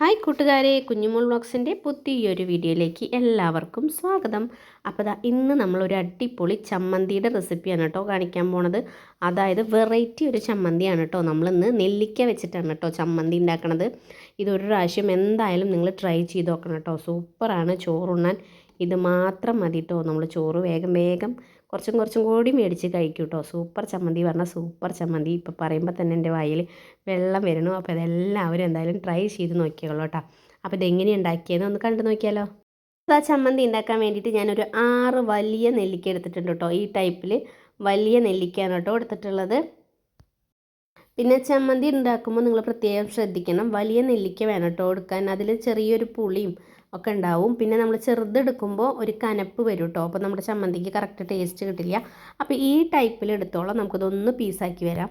Hi കൂട്ടുകാരെ കുഞ്ഞുമോൾ വ്ളോഗ്സിന്റെ പുതിയൊരു വീഡിയോയിലേക്ക് എല്ലാവർക്കും സ്വാഗതം. അപ്പോൾ ഇന്ന് നമ്മളൊരു അടിപൊളി ചമ്മന്തിയുടെ റെസിപ്പിയാണ് കേട്ടോ കാണിക്കാൻ പോണത്. അതായത് വെറൈറ്റി ഒരു ചമ്മന്തിയാണ് കേട്ടോ. നമ്മളിന്ന് നെല്ലിക്ക വെച്ചിട്ടാണ് കേട്ടോ ചമ്മന്തി ഉണ്ടാക്കണത്. ഇതൊരു പ്രാവശ്യം എന്തായാലും നിങ്ങൾ ട്രൈ ചെയ്ത് നോക്കണം കേട്ടോ. സൂപ്പറാണ്. ചോറുണ്ണാൻ ഇത് മാത്രം മതി കേട്ടോ നമ്മൾ ചോറ് വേഗം വേഗം കുറച്ചും കുറച്ചും കൂടി മേടിച്ച് കഴിക്കും കേട്ടോ സൂപ്പർ ചമ്മന്തി പറഞ്ഞാൽ സൂപ്പർ ചമ്മന്തി. ഇപ്പോൾ പറയുമ്പോൾ തന്നെ എന്റെ വായിൽ വെള്ളം വരണു അപ്പോൾ ഇതെല്ലാവരും എന്തായാലും ട്രൈ ചെയ്ത് നോക്കിയോളൂ കേട്ടോ അപ്പോൾ ഇതെങ്ങനെ ഉണ്ടാക്കിയതെന്ന് ഒന്ന് കണ്ടു നോക്കിയാലോ. ആ ചമ്മന്തി ഉണ്ടാക്കാൻ വേണ്ടിയിട്ട് ഞാനൊരു ആറ് വലിയ നെല്ലിക്ക എടുത്തിട്ടുണ്ട് കേട്ടോ. ഈ ടൈപ്പിൽ വലിയ നെല്ലിക്കയാണ് കേട്ടോ എടുത്തിട്ടുള്ളത്. പിന്നെ ചമ്മന്തി ഉണ്ടാക്കുമ്പോൾ നിങ്ങൾ പ്രത്യേകം ശ്രദ്ധിക്കണം. വലിയ നെല്ലിക്ക വേണം കേട്ടോ എടുക്കാൻ. അതിൽ ചെറിയൊരു പുളിയും ഒക്കെ ഉണ്ടാവും. പിന്നെ നമ്മൾ ചെറുതെടുക്കുമ്പോൾ ഒരു കനപ്പ് വരും കേട്ടോ അപ്പോൾ നമ്മുടെ ചമ്മന്തിക്ക് കറക്റ്റ് ടേസ്റ്റ് കിട്ടില്ല. അപ്പോൾ ഈ ടൈപ്പിൽ എടുത്തോളം. നമുക്കിതൊന്ന് പീസാക്കി വരാം.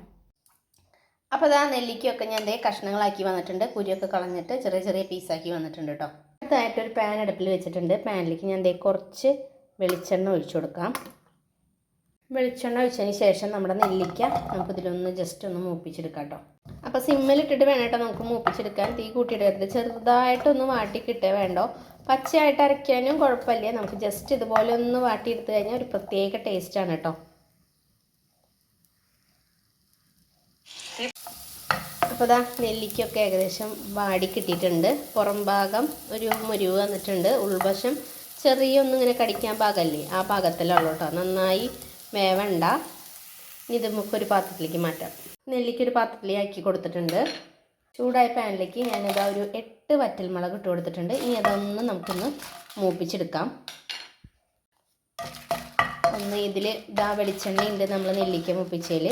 അപ്പോൾ ഇതാ നെല്ലിക്കൊക്കെ ഞാൻ ദേ കഷ്ണങ്ങളാക്കി വന്നിട്ടുണ്ട്. കുരിയൊക്കെ കളഞ്ഞിട്ട് ചെറിയ ചെറിയ പീസാക്കി വന്നിട്ടുണ്ട് കേട്ടോ അടുത്തായിട്ട് ഒരു പാൻ അടുപ്പിൽ വെച്ചിട്ടുണ്ട്. പാനിലേക്ക് ഞാൻ ദേ കുറച്ച് വെളിച്ചെണ്ണ ഒഴിച്ചു കൊടുക്കാം. വെളിച്ചെണ്ണ ഒഴിച്ചതിന് ശേഷം നമ്മുടെ നെല്ലിക്ക നമുക്കിതിലൊന്ന് ജസ്റ്റ് ഒന്ന് മൂപ്പിച്ചെടുക്കാം കേട്ടോ അപ്പോൾ സിമ്മിലിട്ടിട്ട് വേണം കേട്ടോ നമുക്ക് മൂപ്പിച്ചെടുക്കാൻ. തീ കൂട്ടിയിടരുത്. ചെറുതായിട്ടൊന്ന് വാട്ടി കിട്ടേ വേണ്ടോ? പച്ചയായിട്ട് അരയ്ക്കാനും കുഴപ്പമില്ല. നമുക്ക് ജസ്റ്റ് ഇതുപോലെ ഒന്ന് വാട്ടിയെടുത്ത് കഴിഞ്ഞാൽ ഒരു പ്രത്യേക ടേസ്റ്റാണ് കേട്ടോ. അപ്പോൾ ഇതാ നെല്ലിക്കൊക്കെ ഏകദേശം വാടി കിട്ടിയിട്ടുണ്ട്. പുറം ഭാഗം ഒരു മുരിവ് വന്നിട്ടുണ്ട്. ഉൾവശം ചെറിയ ഒന്നിങ്ങനെ കടിക്കാൻ പാകമല്ലേ ആ പാകത്തിലുള്ളൂ കേട്ടോ. നന്നായി വേവണ്ട. ഇത് നമുക്കൊരു പാത്രത്തിലേക്ക് മാറ്റാം. നെല്ലിക്കൊരു പാത്രത്തിൽ ആക്കി കൊടുത്തിട്ടുണ്ട്. ചൂടായ പാനിലേക്ക് ഞാനിതാ ഒരു എട്ട് വറ്റൽ മുളക് ഇട്ട് കൊടുത്തിട്ടുണ്ട്. ഇനി അതൊന്ന് നമുക്കൊന്ന് മൂപ്പിച്ചെടുക്കാം. ഒന്ന് ഇതിൽ ഇതാ വെളിച്ചെണ്ണ ഉണ്ട് നമ്മൾ നെല്ലിക്ക മൂപ്പിച്ചതിൽ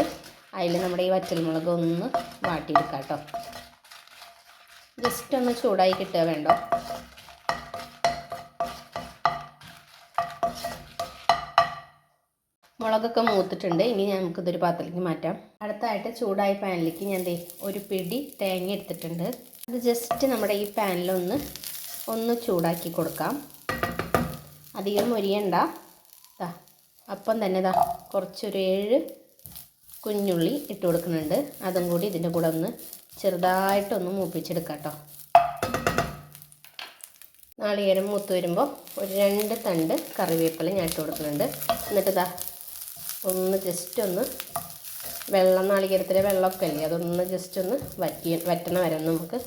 അതിൽ നമ്മുടെ ഈ വറ്റൽ മുളക് ഒന്ന് വാട്ടിയെടുക്കാം കേട്ടോ ജസ്റ്റ് ഒന്ന് ചൂടായി കിട്ടുക വേണ്ടോ? മുളകൊക്കെ മൂത്തിട്ടുണ്ട്. ഇനി നമുക്കിതൊരു പാത്രത്തിലേക്ക് മാറ്റാം. അടുത്തായിട്ട് ചൂടായ പാനിലേക്ക് ഞാൻ ഒരു പിടി തേങ്ങ എടുത്തിട്ടുണ്ട്. അത് ജസ്റ്റ് നമ്മുടെ ഈ പാനിലൊന്ന് ഒന്ന് ചൂടാക്കി കൊടുക്കാം. അധികം മുരിയണ്ട. അപ്പം തന്നെ ഇതാ കുറച്ചൊരു ഏഴ് കുഞ്ഞുള്ളി ഇട്ട് കൊടുക്കുന്നുണ്ട്. അതും കൂടി ഇതിന്റെ കൂടെ ഒന്ന് ചെറുതായിട്ടൊന്ന് മൂപ്പിച്ചെടുക്കാം കേട്ടോ. നാളികേരം മൂത്ത് വരുമ്പോൾ ഒരു രണ്ട് തണ്ട് കറിവേപ്പില ഞാൻ ഇട്ട് കൊടുക്കുന്നുണ്ട്. എന്നിട്ട് ഇതാ ഒന്ന് ജസ്റ്റ് ഒന്ന് വെള്ളം നാളികേരത്തിലെ വെള്ളമൊക്കെ അല്ലേ അതൊന്ന് ജസ്റ്റ് ഒന്ന് വറ്റി വറ്റണ വരെ നമുക്ക്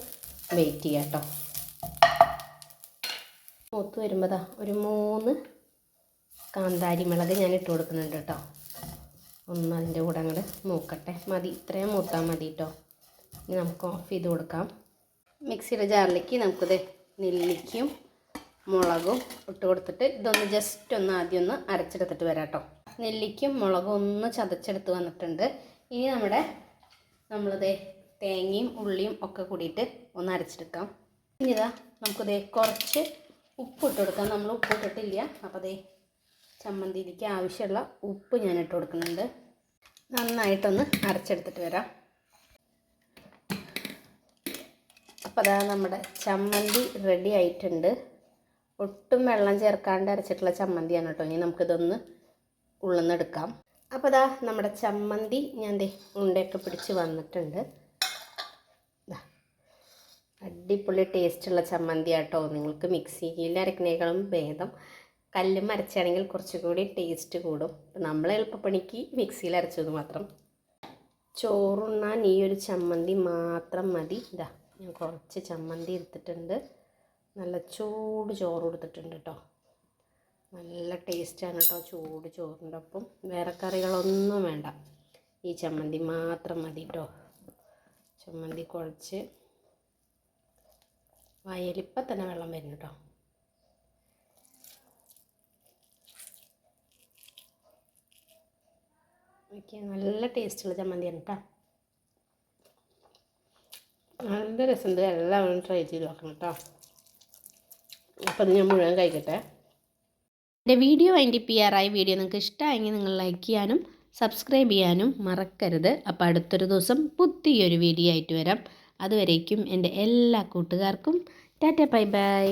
വെയിറ്റ് ചെയ്യാം കേട്ടോ. മൂത്ത് വരുമ്പോൾ ഒരു മൂന്ന് കാന്താരി മുളക് ഞാൻ ഇട്ട് കൊടുക്കുന്നുണ്ട് കേട്ടോ. ഒന്ന് അതിന്റെ കൂടെ അങ്ങോട്ട് മൂക്കട്ടെ. മതി ഇത്രയും മൂത്താൽ മതി കേട്ടോ. ഇനി നമുക്ക് ഓഫ് ചെയ്ത് കൊടുക്കാം. മിക്സിയുടെ ജാറിലേക്ക് നമുക്കിത് നെല്ലിക്കും മുളകും ഇട്ട് കൊടുത്തിട്ട് ഇതൊന്ന് ജസ്റ്റ് ഒന്ന് ആദ്യം ഒന്ന് അരച്ചെടുത്തിട്ട് വരാം കേട്ടോ. നെല്ലിക്കും മുളകും ഒന്ന് ചതച്ചെടുത്ത് വന്നിട്ടുണ്ട്. ഇനി നമ്മുടെ നമ്മളിത് തേങ്ങയും ഉള്ളിയും ഒക്കെ കൂടിയിട്ട് ഒന്ന് അരച്ചെടുക്കാം. ഇനി ഇതാ നമുക്കിത് കുറച്ച് ഉപ്പ് ഇട്ട് കൊടുക്കാം. നമ്മൾ ഉപ്പ് ഇട്ടിട്ടില്ല അപ്പോൾ അതേ ചമ്മന്തിയിലേക്ക് ആവശ്യമുള്ള ഉപ്പ് ഞാൻ ഇട്ട് കൊടുക്കുന്നുണ്ട്. നന്നായിട്ടൊന്ന് അരച്ചെടുത്തിട്ട് വരാം. അപ്പോൾ അതാ നമ്മുടെ ചമ്മന്തി റെഡി ആയിട്ടുണ്ട്. ഒട്ടും വെള്ളം ചേർക്കാണ്ട് അരച്ചിട്ടുള്ള ചമ്മന്തിയാണ് കേട്ടോ. ഇനി നമുക്കിതൊന്ന് ഉള്ളുന്നെടുക്കാം. അപ്പോൾ അതാ നമ്മുടെ ചമ്മന്തി ഞാൻ ദേ ഉണ്ടയൊക്കെ പിടിച്ച് വന്നിട്ടുണ്ട്. അടിപൊളി ടേസ്റ്റുള്ള ചമ്മന്തി ആട്ടോ. നിങ്ങൾക്ക് മിക്സിയിൽ അരക്കണേക്കാളും ഭേദം. കല്ലും അരച്ചാണെങ്കിൽ കുറച്ചുകൂടി ടേസ്റ്റ് കൂടും. നമ്മൾ എളുപ്പപ്പണിക്ക് മിക്സിയിൽ അരച്ചത് മാത്രം. ചോറുണ്ണാൻ ഈ ഒരു ചമ്മന്തി മാത്രം മതി. ഇതാ ഞാൻ കുറച്ച് ചമ്മന്തി എടുത്തിട്ടുണ്ട്. നല്ല ചൂട് ചോറ് കൊടുത്തിട്ടുണ്ട് കേട്ടോ നല്ല ടേസ്റ്റാണ് കേട്ടോ ചൂട് ചോറിന്റെ ഒപ്പം വേറെ കറികളൊന്നും വേണ്ട. ഈ ചമ്മന്തി മാത്രം മതി കേട്ടോ ചമ്മന്തി കുഴച്ച് വയലിപ്പം തന്നെ വെള്ളം വരുന്നു കേട്ടോ ഓക്കെ നല്ല ടേസ്റ്റുള്ള ചമ്മന്തിയാണ് കേട്ടോ നല്ല രസമുണ്ട്. എല്ലാവരും ട്രൈ ചെയ്ത് നോക്കണം കേട്ടോ അപ്പോൾ അത് ഞാൻ മുഴുവൻ കഴിക്കട്ടെ. എന്റെ വീഡിയോ വൈൻഡിപ്പ് ചെയ്യാറായി വീഡിയോ നിങ്ങൾക്ക് ഇഷ്ടമായെങ്കിൽ നിങ്ങൾ ലൈക്ക് ചെയ്യാനും സബ്സ്ക്രൈബ് ചെയ്യാനും മറക്കരുത്. അപ്പോൾ അടുത്തൊരു ദിവസം പുതിയൊരു വീഡിയോ ആയിട്ട് വരാം. അതുവരേക്കും എന്റെ എല്ലാ കൂട്ടുകാർക്കും. Tata bye bye.